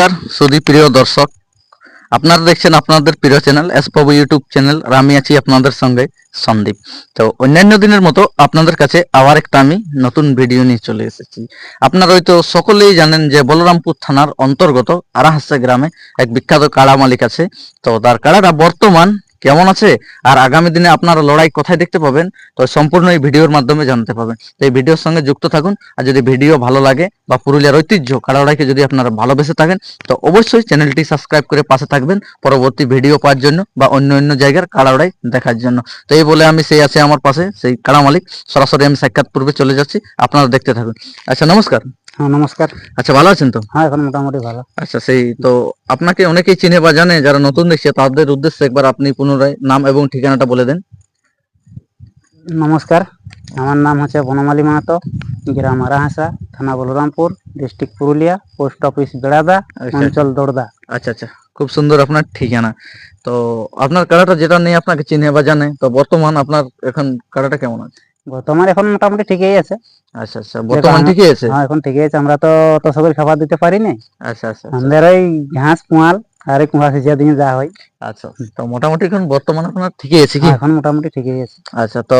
নমস্কার, সুধি প্রিয় দর্শক। আপনারা দেখছেন আপনাদের প্রিয় চ্যানেল এসপবু ইউটিউব চ্যানেল আমি আছি আপনাদের সঙ্গে সন্দীপ। তো অন্যান্য দিনের মতো আপনাদের কাছে আবার একটা আমি নতুন ভিডিও নিয়ে চলে এসেছি। আপনারা হয়তো সকলেই জানেন যে বলরামপুর থানার অন্তর্গত আরাহাসা গ্রামে এক বিখ্যাত কাড়া মালিক আছে। তো তার কাড়াটা বর্তমান কেমন আছে? আর আগামী দিনে আপনারা লড়াই কোথায় দেখতে পাবেন? তো সম্পূর্ণ এই ভিডিওর মাধ্যমে জানতে পাবেন। তো এই ভিডিওর সঙ্গে যুক্ত থাকুন। আর যদি ভিডিও ভালো লাগে বা পুরুলিয়ার ঐতিহ্য কাড়াড়াইকে যদি আপনারা ভালোবেসে থাকেন, তো অবশ্যই চ্যানেলটি সাবস্ক্রাইব করে পাশে থাকবেন পরবর্তী ভিডিও পাওয়ার জন্য বা অন্য অন্য জায়গার কাড়াড়াই দেখার জন্য। তো এই বলে আমি সেই আছে আমার পাশে, সেই কাড়া মালিক সরাসরি আমি সাক্ষাৎ পূর্বে চলে যাচ্ছি। আপনারা দেখতে থাকুন। আচ্ছা নমস্কার। হ্যাঁ নমস্কার। আচ্ছা ভালো আছেন তো? হ্যাঁ এখন মোটামুটি ভালো। আচ্ছা সেই তো আপনাকে অনেকেই চিনে বা জানে যারা নতুন দেখছে তাদের উদ্দেশ্যে একবার আপনি পুনরায় নাম এবং ঠিকানাটা বলে দেন। নমস্কার আমার নাম হচ্ছে বনমালী মাহাতো গ্রাম আরাহাসা থানা Balarampur district Purulia post office Berada আচ্ছা। অঞ্চল দৌড়দা আচ্ছা আচ্ছা খুব সুন্দর আপনার ঠিকানা। তো আপনার কাড়াটা যেটা নেই আপনাকে চিনে বা জানে তো বর্তমান আপনার এখন কাড়াটা কেমন আছে? বর্তমান এখন মোটামুটি ঠিকই আছে। আচ্ছা আচ্ছা বর্তমান ঠিকই আছে? হ্যাঁ এখন ঠিকই আছে। আমরা তো অত সবের খাবার দিতে পারি না আচ্ছা আচ্ছা আচ্ছা। আমাদের ওই ঘাস পুয়াল আর এই কুঁড়া সিজিয়া দিয়ে যা হয়। আচ্ছা তো মোটামুটি এখন বর্তমান আপনার ঠিকই আছে কি? হ্যাঁ, এখন মোটামুটি ঠিকই আছে। আচ্ছা তো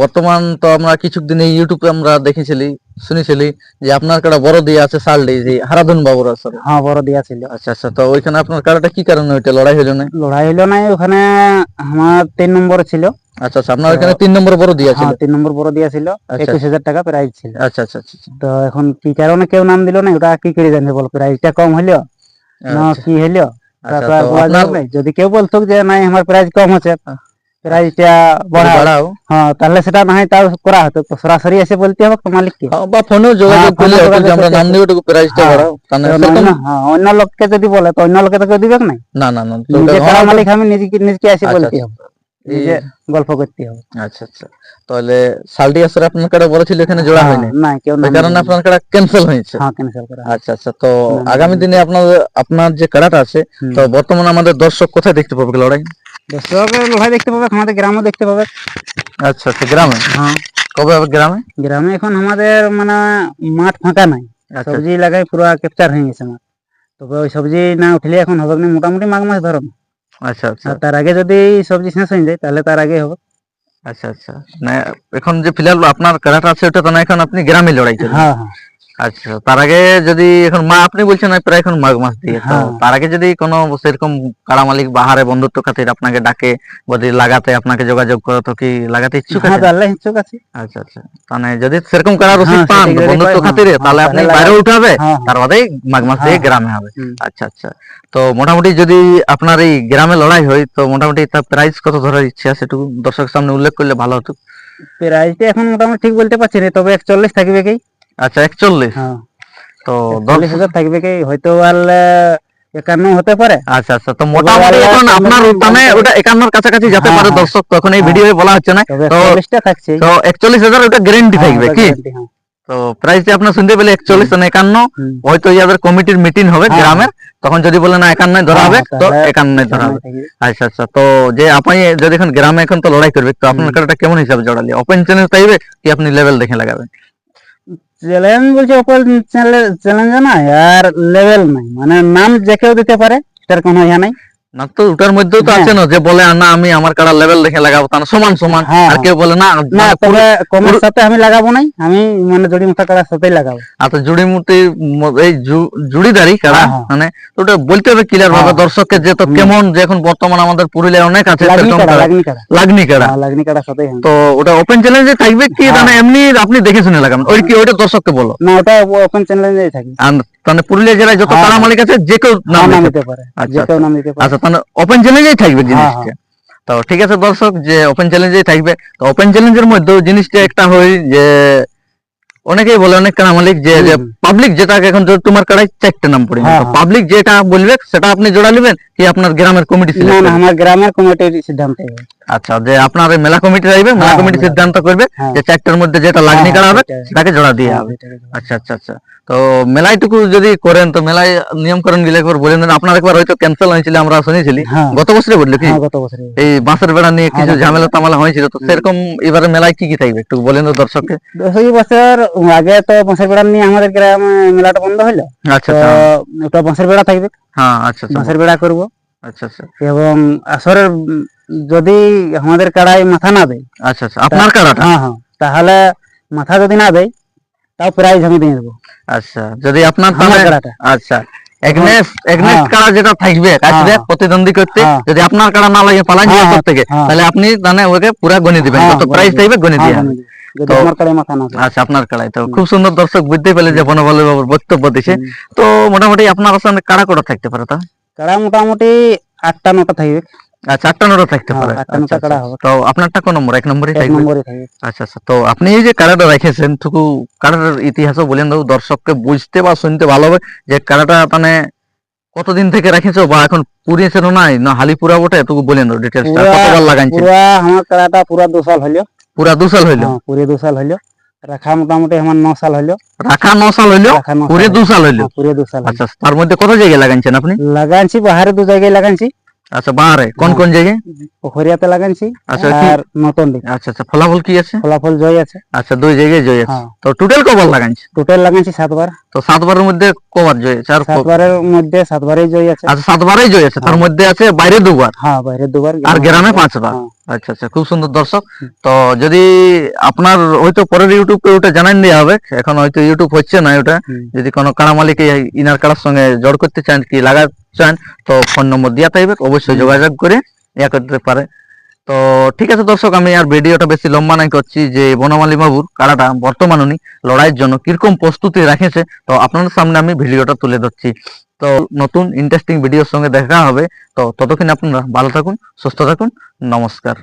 বর্তমান তো আমরা কিছুদিন এই ইউটিউবে আমরা দেখেছিলি শুনেছিলি যে আপনার কাড়া বড় দিয়ে আছে সালডি যে হারাধন বাবুর আসলে হ্যাঁ বড় দিয়া ছিল। আচ্ছা আচ্ছা তো ওইখানে আপনার কাড়াটা কি কারণে ওইটা লড়াই হলো না? লড়াই হলো না ওখানে আমার তিন নম্বর ছিল। আচ্ছা আচ্ছা আপনার ওইখানে তিন নম্বর বড় দিয়ে আছে তিন নম্বর বড় দিয়া ছিল। আচ্ছা। একুশ হাজার টাকা প্রাইজ ছিল। আচ্ছা আচ্ছা আচ্ছা আচ্ছা। তো এখন কি কারণে কেউ নাম দিল না? ওটা কি করে জানবে বল? প্রাইসটা কম হইল? না আচ্ছা, কি হইল? আচ্ছা, তা তো আর তো বলা আপনার যাবে? না। যদি কেউ বলতো যে নাই আমার প্রাইস কম হচ্ছে হ্যাঁ। প্রাইসটা বাড়াও। হ্যাঁ তাহলে সেটা না হয় তাও করা হতো। তো সরাসরি এসে বলতে হবে মালিককে হ্যাঁ, বা ফোনেও যোগাযোগ করলে ফোনে যোগাযোগ আমরা নাম দিব একটু প্রাইসটা হ্যাঁ। বাড়াও। অন্য- হ্যাঁ, অন্য লোককে যদি বলে তো অন্য লোকে তো কেউ দিবে না না না মালিক আমি নিজেকে নিজকে এসে আচ্ছা, বলতে হবে। নিজে গল্প করতে হবে। আচ্ছা আচ্ছা। তাহলে সালডি আসরে আপনার কাটা বলেছিল এখানে জোড়া হ্যাঁ, হয়নি? না কেউ নাম কারণে না। আপনার কাটা ক্যান্সেল হয়েছে। হ্যাঁ ক্যান্সেল করা আচ্ছা আচ্ছা তো আগামী দিনে আপনার আপনার যে কাড়াটা আছে তো বর্তমানে আমাদের দর্শক কোথায় দেখতে পাবে লড়াই? দর্শকের লড়াই দেখতে পাবে আমাদের গ্রামও দেখতে পাবে। আচ্ছা আচ্ছা গ্রামে? হ্যাঁ। কবে হবে গ্রামে? গ্রামে এখন আমাদের মানে মাঠ ফাঁকা নাই। আচ্ছা সবজি লাগাই পুরো ক্যাপচার হয়ে গেছে আমার তবে ওই সবজি না উঠলে এখন হবে না মোটামুটি মাঘ মাস ধরো। আচ্ছা আচ্ছা। আর তার আগে যদি সবজি শেষ হয়ে যায় তাহলে তার আগে হবে। আচ্ছা আচ্ছা। না এখন যে ফিলহাল আপনার কাড়াটা আছে ওটা তো না এখন আপনি গ্রামে লড়াই করবেন। হ্যাঁ হ্যাঁ। আচ্ছা তার আগে যদি এখন মা আপনি বলছেন প্রায় এখন মাঘ মাস দিয়ে হ্যাঁ। তার আগে যদি কোনো সেরকম কাড়া মালিক বাহারে বন্ধুত্ব খাতির আপনাকে ডাকে যদি লাগাতে আপনাকে যোগাযোগ করে তো কি লাগাতে ইচ্ছুক হ্যাঁ আছে তাহলে ইচ্ছুক আছে। আচ্ছা আচ্ছা। মানে যদি সেরকম কাড়া রসিদ হ্যাঁ, পান বন্ধুত্ব খাতিরে তাহলে আপনি বাইরে উঠাবে তার বাদেই মাঘ মাস দিয়ে। গ্রামে হবে। আচ্ছা আচ্ছা। তো মোটামুটি যদি আপনার এই গ্রামে লড়াই হয় তো মোটামুটি তার প্রাইস কত ধরার ইচ্ছা সেটুকু দর্শকের সামনে উল্লেখ করলে ভালো হতো। প্রাইসটা এখন মোটামুটি ঠিক বলতে পারছি না তবে একচল্লিশ থাকবে কি? আচ্ছা একচল্লিশ? হ্যাঁ। তো চল্লিশ হাজার থাকবে কি? হয়তো আর একান্ন হতে পারে। আচ্ছা আচ্ছা তো মোটামুটি এখন আপনার মানে ওটা একান্নর কাছাকাছি যেতে হ্যাঁ, পারে হ্যাঁ। দর্শক তো এখন এই। ভিডিও বলা হচ্ছে না। তো তো একচল্লিশ হাজার ওটা গ্যারেন্টি থাকবে কি? তো প্রাইস যে আপনার শুনতে পেলে একচল্লিশ না একান্ন। হয়তো ইয়াদের কমিটির মিটিং হবে গ্রামের। তখন যদি বলে না একান্ন ধরা হবে তো একান্ন ধরা হবে। আচ্ছা আচ্ছা তো যে আপনি যদি এখন গ্রামে এখন তো লড়াই করবে তো আপনার। কেমন হিসাবে জড়ালি? ওপেন চ্যালেঞ্জ চাইবে কি আপনি লেভেল দেখে লাগাবেন? চ্যালেঞ্জ বলছে ওপর চ্যালেঞ্জ নাই আর লেভেল নাই। মানে নাম যে কেউ দিতে পারে এটার কোনো ইয়া নাই। না তো ওটার মধ্যেও তো হ্যাঁ। আছে না যে বলে না আমি আমার কাড়া লেভেল দেখে লাগাবো তা সমান সমান হ্যাঁ, আর হ্যাঁ। কেউ বলে না না তবে কমের সাথে আমি লাগাবো নাই আমি মানে জড়ি মুঠা করার সাথেই লাগাবো আচ্ছা জুড়ি মুটি এই জুড়িদারি কাড়া হ্যাঁ, হ্যাঁ। মানে ওটা বলতে হবে ক্লিয়ার ভাবে হ্যাঁ। দর্শককে যে তো কেমন যে এখন বর্তমান আমাদের পুরুলিয়ায় অনেক আছে লাগনি কাড়া। লাগনি কাড়া হ্যাঁ, কাড়ার আমি। তো ওটা ওপেন চ্যালেঞ্জে থাকবে কি হ্যাঁ। মানে এমনি আপনি দেখে শুনে লাগাবেন ওই কি ওইটা দর্শককে বলো না ওটা ওপেন চ্যালেঞ্জেই থাকবে আর পুরুলিয়া জেলায় যত হ্যাঁ। মালিক আছে যে কেউ নাম নাম নাম দিতে দিতে পারে। যে কেউ নাম দিতে পারে। আচ্ছা তাহলে ওপেন চ্যালেঞ্জেই থাকবে হ্যাঁ, জিনিসটা। তো ঠিক আছে দর্শক যে ওপেন চ্যালেঞ্জেই থাকবে তো ওপেন চ্যালেঞ্জের মধ্যেও জিনিসটা একটা হয় যে অনেকেই বলে অনেক কাড়া মালিক যে পাবলিক যেটাকে এখন তোমার কাড়াই চারটে নাম পড়ে হ্যাঁ, তো হ্যাঁ। পাবলিক যেটা বলবে সেটা আপনি জোড়া নেবেন কি আপনার গ্রামের কমিটি সিলেক্ট আমার গ্রামের কমিটির সিদ্ধান্ত। আচ্ছা যে আপনার মেলা কমিটি আসবে মেলা হ্যাঁ, কমিটি সিদ্ধান্ত করবে হ্যাঁ। যে চারটার মধ্যে যেটা লাগনি হ্যাঁ, কাড়া হবে সেটাকে জোড়া দিয়ে হ্যাঁ, হবে। আচ্ছা আচ্ছা আচ্ছা। তো মেলাইটুকু যদি করেন তো মেলায় নিয়মকরণগুলো একবার বলে দেন আপনার একবার হয়তো ক্যান্সেল হয়েছিল আমরা শুনেছিলি। হ্যাঁ। গত বছরে বলল কি? হ্যাঁ এই বাঁশের বেড়া নিয়ে কিছু হ্যাঁ, ঝামেলা তামালা হয়েছিল তো সেরকম এবারে মেলায় কি কি থাকবে? একটু বলেন তো দর্শককে। দুই বছর আগে তো বাঁশের বেড়া নিয়ে আমাদের গ্রামে মেলাটা বন্ধ হলো আচ্ছা তো আচ্ছা। ওটা বাঁশের বেড়া থাকবে। হ্যাঁ আচ্ছা আচ্ছা। বাঁশের বেড়া করব। আচ্ছা আচ্ছা। এবং আসরের যদি আমাদের কাড়াই মাথা না দেয় আচ্ছা আচ্ছা আপনার কাড়াটা? হ্যাঁ হ্যাঁ তাহলে মাথা যদি না দেয় তাও প্রাইজ আমি দিয়ে দেবো। আচ্ছা যদি আপনার কাড়াটা। আচ্ছা এগনেস এগনেস হ্যাঁ। কাড়া যেটা থাকবে আসবে হ্যাঁ। প্রতিদ্বন্দ্বী করতে হ্যাঁ। যদি আপনার কাড়া না লাগে পালান যাওয়ার থেকে। তাহলে আপনি মানে ওকে পুরা গণে দিবেন। কত প্রাইস। চাইবে গণে দিয়ে। আচ্ছা আপনার কাড়াই তো খুব সুন্দর দর্শক বুঝতে পেলে যে বনবল বাবুর বক্তব্য দিছে। তো মোটামুটি আপনার কাড়া কটা থাকতে পারে তা? কাড়া মোটামুটি আটটা নটা থাকবে। আচ্ছা আটটা নটা থাকতে হ্যাঁ, পারে। আচ্ছা, আচ্ছা। তো আপনারটা কোন নম্বর? এক নম্বরই থাকবে? আচ্ছা আচ্ছা। তো আপনি এই যে কাড়াটা রেখেছেন টুকু কাড়ার ইতিহাসও বলেন দাও দর্শককে বুঝতে বা শুনতে ভালো হবে যে কাড়াটা মানে কতদিন থেকে রেখেছো বা এখন পুরিয়েছেন নাই না হালি পুরা বটে? এটুকু বলেন দাও ডিটেলসটা কতবার লাগাইছেন? পুরা আমার কাড়াটা পুরা দু সাল হইল। পুরা দু সাল হইল? হ্যাঁ পুরে দু সাল হইল। রাখা মোটামুটি আমার ন সাল হইল। রাখা ন সাল হইল? ন পুরে দু সাল হইল? হ্যাঁ, পুরে দু সাল আচ্ছা। তার মধ্যে কত জায়গায় লাগাইছেন আপনি? লাগাইছি বাহারে দু জায়গায় লাগাইছি। আচ্ছা বাহারে। কোন কোন জায়গায়? পুখরিয়াতে লাগাইছি। আচ্ছা, আর নতুন আচ্ছা আচ্ছা ফলাফল কি আছে? ফলাফল জয় আছে। আচ্ছা দুই জায়গায় জয় আছে। হ্যাঁ। তো টোটাল কবার লাগাইছে? টোটাল লাগাইছি সাতবার। তো সাতবারের মধ্যে কবার জয় আছে? আর সাতবারের মধ্যে সাতবারই জয় আছে। আচ্ছা সাতবারই জয় আছে। তার মধ্যে আছে বাইরে দুবার? হ্যাঁ বাইরে দুবার। আর গ্রামে পাঁচবার? হ্যাঁ। আচ্ছা আচ্ছা খুব সুন্দর দর্শক। তো যদি আপনার হয়তো পরের ইউটিউবে ওটা জানান দেওয়া হবে। এখন হয়তো ইউটিউব হচ্ছে না ওটা। যদি কোনো কাড়া মালিক ইনার কাড়ার সঙ্গে জড় করতে চান কি লাগাতে চান, তো ফোন নম্বর দেওয়া থাকবে অবশ্যই যোগাযোগ করে ইয়া করতে পারে। তো ঠিক আছে দর্শক, আমি আর ভিডিওটা বেশি লম্বা নাই করছি, যে বনমালী বাবুর কারাটা বর্তমান উনি লড়াইয়ের জন্য কীরকম প্রস্তুতি রাখেছে, তো আপনাদের সামনে আমি ভিডিওটা তুলে ধরছি। তো নতুন ইন্টারেস্টিং ভিডিওর সঙ্গে দেখা হবে, তো ততক্ষণ আপনারা ভালো থাকুন, সুস্থ থাকুন, নমস্কার।